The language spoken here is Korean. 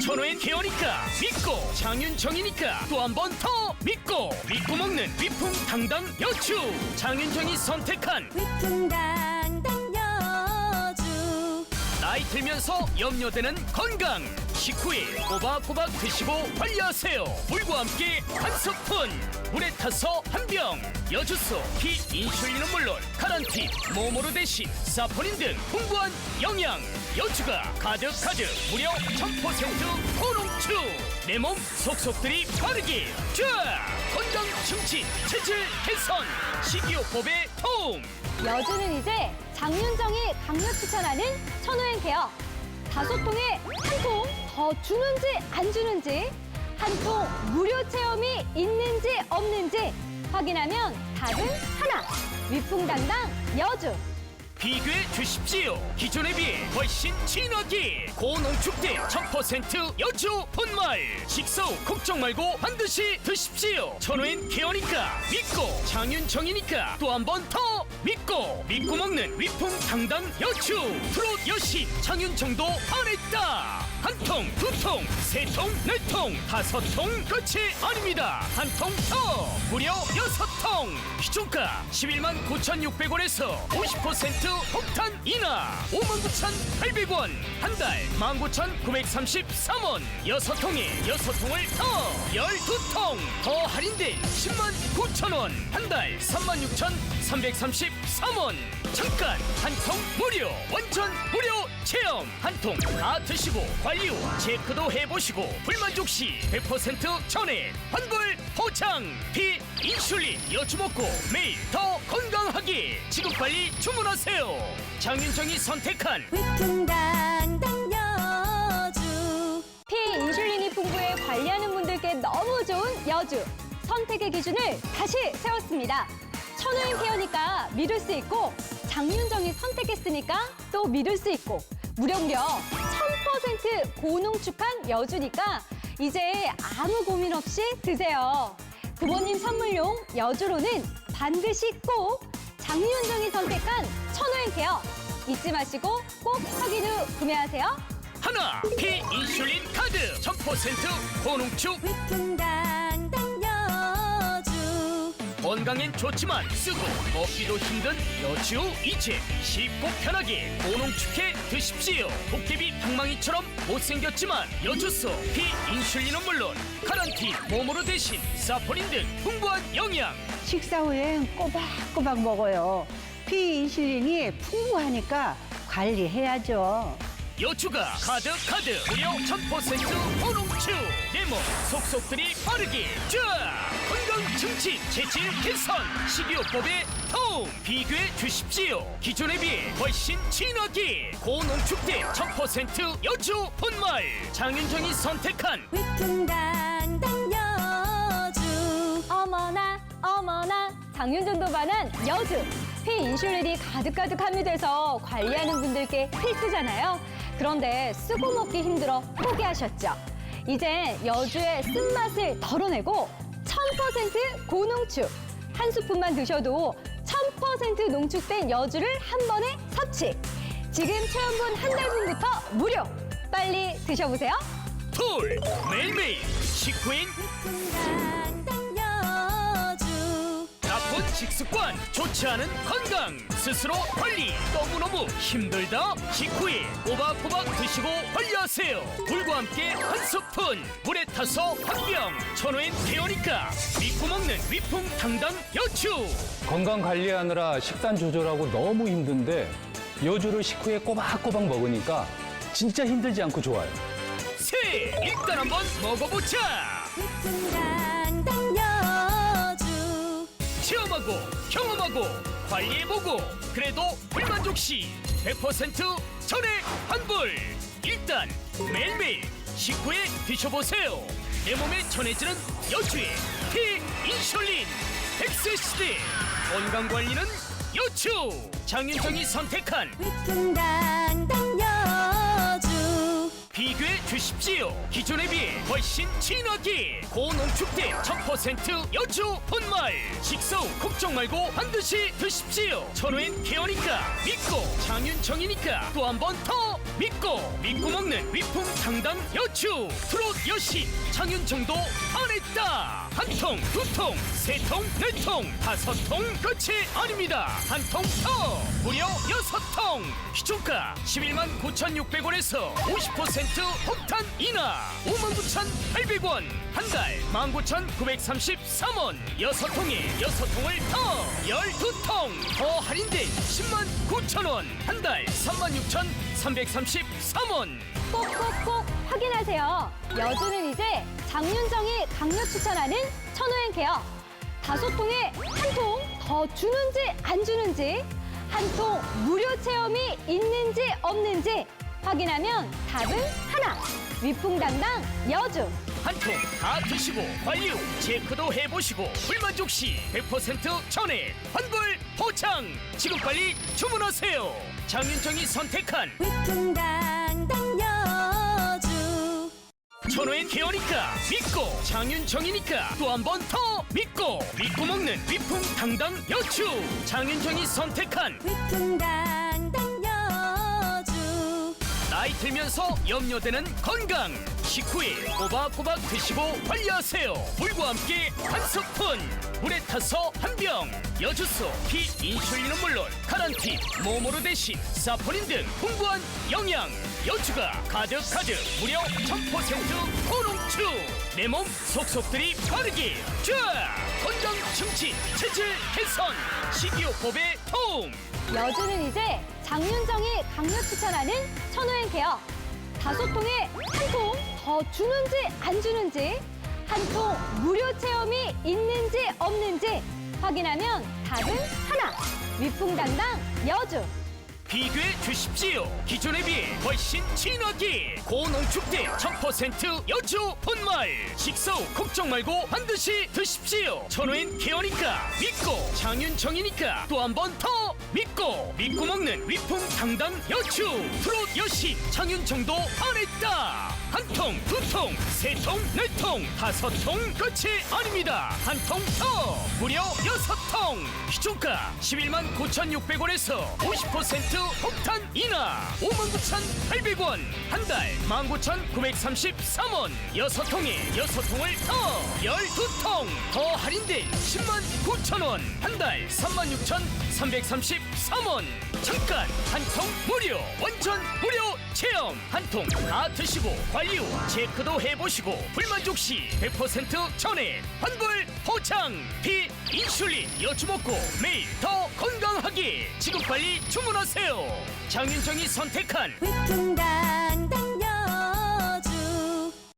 천호의 케어니까 믿고 장윤정이니까 또 한 번 더 믿고 믿고 먹는 위풍 당당 여추. 장윤정이 선택한 위풍당당 여주 나이 들면서 염려되는 건강 식후에 꼬박꼬박 드시고 관리하세요. 물과 함께 한 스푼. 물에 타서 한 병. 여주소 피 인슐린은 물론 카란틴 모모로 대신 사포닌 등 풍부한 영양. 여주가 가득 가득 무려 1000% 고농축 내 몸 속속들이 빠르게 쫙 건강 증진 체질 개선 식이요법의 도움. 여주는 이제 장윤정이 강력 추천하는 천호행 케어 다섯 통에 한 통 더 주는지 안 주는지 한 통 무료 체험이 있는지 없는지 확인하면 답은 하나 위풍당당 여주 비교해 주십시오. 기존에 비해 훨씬 진하게 고농축된 1000% 여주 분말. 식사 후 걱정 말고 반드시 드십시오. 천호엔 케어니까 믿고 장윤정이니까 또 한 번 더 믿고 믿고 먹는 위풍 당당 여주 트롯 여신 장윤정도 안했다. 한 통, 두 통, 세 통, 네 통, 다섯 통 끝이 아닙니다. 한 통 더 무려 여섯 통. 기존가 11만 9,600원에서 50% 폭탄 인하! 59,800원! 한 달 19,933원! 여섯 통에 여섯 통을 더! 열두 통! 더 할인된 10만 9천원! 한 달 36,333원! 잠깐! 한 통 무료! 완전 무료 체험! 한 통 다 드시고 관리 후 체크도 해보시고 불만족 시 100% 전액 환불 보장 피 인슐린 여주 먹고 매일 더 건강하게 지금 빨리 주문하세요. 장윤정이 선택한 위풍당 당 여주. 피 인슐린이 풍부해 관리하는 분들께 너무 좋은 여주. 선택의 기준을 다시 세웠습니다. 천호행 케어니까 믿을 수 있고 장윤정이 선택했으니까 또 믿을 수 있고 무려 무려 1000% 고농축한 여주니까 이제 아무 고민 없이 드세요. 부모님 선물용 여주로는 반드시 꼭 장윤정이 선택한 천호행 케어 잊지 마시고 꼭 확인 후 구매하세요. 하나 피 인슐린 카드. 1000% 고농축 건강엔 좋지만 쓰고 먹기도 힘든 여주 이제 쉽고 편하게 고농축해 드십시오 도깨비 방망이처럼 못생겼지만 여주소 피 인슐린은 물론 카란틴 몸으로 대신 사포닌 등 풍부한 영양 식사 후엔 꼬박꼬박 먹어요. 피인슐린이 풍부하니까 관리해야죠. 여주가 가득 가득 무려 1000% 고농축 내몸 속속들이 빠르게 쫙. 건강 증진 체질 개선. 식이요법의 도움 비교해 주십시오. 기존에 비해 훨씬 진하게 고농축된 1000% 여주 분말. 장윤정이 선택한 위풍당 당 여주. 어머나 어머나. 장윤정도 반한 여주. 피 인슐린이 가득가득 함유돼서 관리하는 분들께 필수잖아요. 그런데 쓰고 먹기 힘들어 포기하셨죠. 이제 여주의 쓴맛을 덜어내고 1000% 고농축 한 스푼만 드셔도 1000% 농축된 여주를 한 번에 섭취. 지금 체험분 한 달분부터 무료. 빨리 드셔보세요. 톨 매일매일 식후엔 나쁜 식습관 좋지 않은 건강. 스스로 관리. 너무너무 힘들다. 식후에 꼬박꼬박 드시고 관리하세요. 물과 함께 한 스푼. 물에 타서 한 병 천호엔 케어니까. 믿고 먹는 위풍 당당 여추. 건강 관리하느라 식단 조절하고 너무 힘든데 여주를 식후에 꼬박꼬박 먹으니까 진짜 힘들지 않고 좋아요. 세! 일단 한번 먹어보자. 위풍당당 여주 체험하고 경험하고 관리해보고 그래도 불만족 시 100% 전액 환불. 일단 매일매일 식후에 드셔보세요. 내 몸에 전해지는 여주의 피 인슐린. 100세 시대 건강관리는 여추 장윤정이 선택한 비교해 주십시오. 기존에 비해 훨씬 진하게 고농축된 1000% 여주 분말 식사후 걱정 말고 반드시 드십시오. 천호엔 케어니까 믿고 장윤정이니까 또 한 번 더 믿고 믿고 먹는 위풍 당당 여주 트롯 여신 장윤정도 안 했다 한 통, 두 통, 세 통, 네 통, 다섯 통 끝이 아닙니다. 한 통 더 무려 여섯 통. 기초가 11만 9,600원에서 50% 폭탄 인하. 59,800원. 한 달 19,933원. 여섯 통에 여섯 통을 더. 열두 통. 더 할인된 10만 9천원. 한 달 36,333원. 꼭꼭꼭 확인하세요. 여주는 이제 장윤정이 강력 추천하는 천호행 케어. 다섯 통에 한 통 더 주는지 안 주는지, 한 통 무료 체험이 있는지 없는지 확인하면 답은 하나. 위풍당당 여주. 한 통 다 드시고 관리 후 체크도 해보시고 불만족 시 100% 전액 환불 보장 지금 빨리 주문하세요 장윤정이 선택한 위풍당당 여주. 천호의 케어니까 믿고 장윤정이니까 또 한 번 더 믿고 믿고 먹는 위풍 당당 여추 장윤정이 선택한 위풍당당 여주. 나이 들면서 염려되는 건강 식후에 꼬박꼬박 드시고 관리하세요. 물과 함께 한 스푼. 물에 타서 한 병. 여주소 피 인슐린은 물론 카란틴 모모르 대신 사포닌 등 풍부한 영양. 여주가 가득 가득 무려 1000% 고농축 내 몸 속속들이 빠르게 쫙 건강 증진 체질 개선 식이요법의 도움. 여주는 이제 장윤정이 강력 추천하는 천호행 케어. 다섯 통에 한통 더 주는지 안 주는지, 한 통 무료 체험이 있는지 없는지 확인하면 답은 하나. 위풍당당 여주. 비교해 주십시오. 기존에 비해 훨씬 진하게 고농축된 1000% 여주 분말 식사 후 걱정 말고 반드시 드십시오. 천호엔 케어니까 믿고 장윤정이니까 또 한 번 더 믿고 믿고 먹는 위풍 당당 여주 트롯 여신 장윤정도 안 했다. 한 통, 두 통, 세 통, 네 통, 다섯 통 끝이 아닙니다. 한 통 더 무려 여섯 통. 기초가 11만 9,600원에서 50% 폭탄 인하 59,800원. 한 달 19,933원. 여섯 통에 여섯 통을 더 열두 통. 더 할인된 10만 9천원. 한 달 36,333원. 잠깐 한 통 무료 완전 무료 체험. 한 통 다 드시고 후 체크도 해보시고 불만족 시 100% 전액 환불 보장. 피 인슐린 여주 먹고 매일 더 건강하게. 지금 빨리 주문하세요. 장윤정이 선택한 위풍당